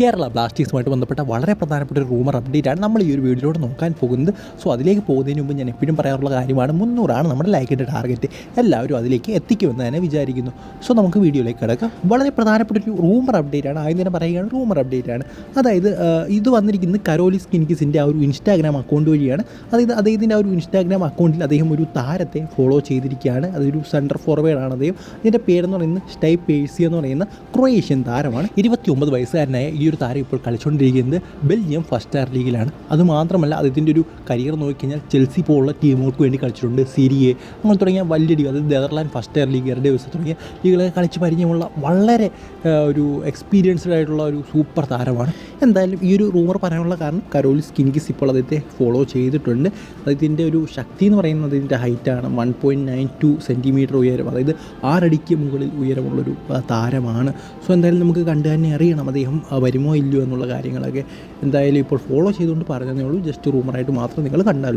കേരള ബ്ലാസ്റ്റേഴ്സുമായിട്ട് ബന്ധപ്പെട്ട വളരെ പ്രധാനപ്പെട്ട ഒരു റൂമർ അപ്ഡേറ്റ് ആണ് നമ്മൾ ഈ ഒരു വീഡിയോയിലൂടെ നോക്കാൻ പോകുന്നത്. സോ അതിലേക്ക് പോകുന്നതിന് മുമ്പ് ഞാൻ എപ്പോഴും പറയാറുള്ള കാര്യമാണ് മുന്നൂറാണ് നമ്മുടെ ലൈക്കിന്റെ ടാർഗറ്റ് എല്ലാവരും അതിലേക്ക് എത്തിക്കുമെന്ന് തന്നെ വിചാരിക്കുന്നു. സോ നമുക്ക് വീഡിയോയിലേക്ക് കിടക്കാം. വളരെ പ്രധാനപ്പെട്ട ഒരു റൂമർ അപ്ഡേറ്റ് ആണ്. ആദ്യം തന്നെ പറയുകയാണ് റൂമർ അപ്ഡേറ്റ് ആണ്. അതായത് ഇത് വന്നിരിക്കുന്നത് കരോലിസ് കിനിക്കിസിന്റെ ആ ഒരു ഇൻസ്റ്റാഗ്രാം അക്കൗണ്ട് വഴിയാണ്. അതായത് അദ്ദേഹത്തിന്റെ ആ ഒരു ഇൻസ്റ്റാഗ്രാം അക്കൗണ്ടിൽ അദ്ദേഹം ഒരു താരത്തെ ഫോളോ ചെയ്തിരിക്കുകയാണ്. അതൊരു സെന്റർ ഫോർവേഡ് ആണ് അദ്ദേഹം. ഇതിന്റെ പേരെന്ന് പറയുന്നത് സ്റ്റൈ പേഴ്സി എന്ന് പറയുന്ന ക്രൊയേഷ്യൻ താരമാണ്. ഇരുപത്തി ഒമ്പത് വയസ്സുകാരനായ ഒരു താരം ഇപ്പോൾ കളിച്ചുകൊണ്ടിരിക്കുന്നത് ബെൽജിയം ഫസ്റ്റ് ടയർ ലീഗിലാണ്. അതുമാത്രമല്ല അദ്ദേഹത്തിന്റെ ഒരു കരിയർ നോക്കിക്കഴിഞ്ഞാൽ ചെൽസി പോലുള്ള ടീമുകൾക്ക് വേണ്ടി കളിച്ചിട്ടുണ്ട്. സിരിയെ അങ്ങനെ തുടങ്ങിയ വലിയ ലീഗ് അതായത് നെതർലാൻഡ് ഫസ്റ്റ് ടയർ ലീഗ് എരുടെ ദിവസം തുടങ്ങിയ ലീഗുകളൊക്കെ കളിച്ച് പരിചയമുള്ള വളരെ ഒരു എക്സ്പീരിയൻസ്ഡ് ആയിട്ടുള്ള ഒരു സൂപ്പർ താരമാണ്. എന്തായാലും ഈ ഒരു റൂമർ പറയാനുള്ള കാരണം കരോലിസ് സ്കിൻകിസ് ഇപ്പോൾ അദ്ദേഹത്തെ ഫോളോ ചെയ്തിട്ടുണ്ട്. അദ്ദേഹത്തിന്റെ ഒരു ശക്തി എന്ന് പറയുന്നത് ഇതിന്റെ ഹൈറ്റാണ് one point nine two centimetre ഉയരം അതായത് ആറടിക്ക് മുകളിൽ ഉയരമുള്ളൊരു താരമാണ്. സോ എന്തായാലും നമുക്ക് കണ്ടു തന്നെ അറിയണം അദ്ദേഹം വരുമോ ഇല്ലയോ എന്നുള്ള കാര്യങ്ങളൊക്കെ എന്തായാലും ഇപ്പോൾ ഫോളോ ചെയ്തുകൊണ്ട് പറഞ്ഞതേ ഉള്ളൂ. ജസ്റ്റ് റൂമറായിട്ട് മാത്രം നിങ്ങൾ കണ്ടാൽ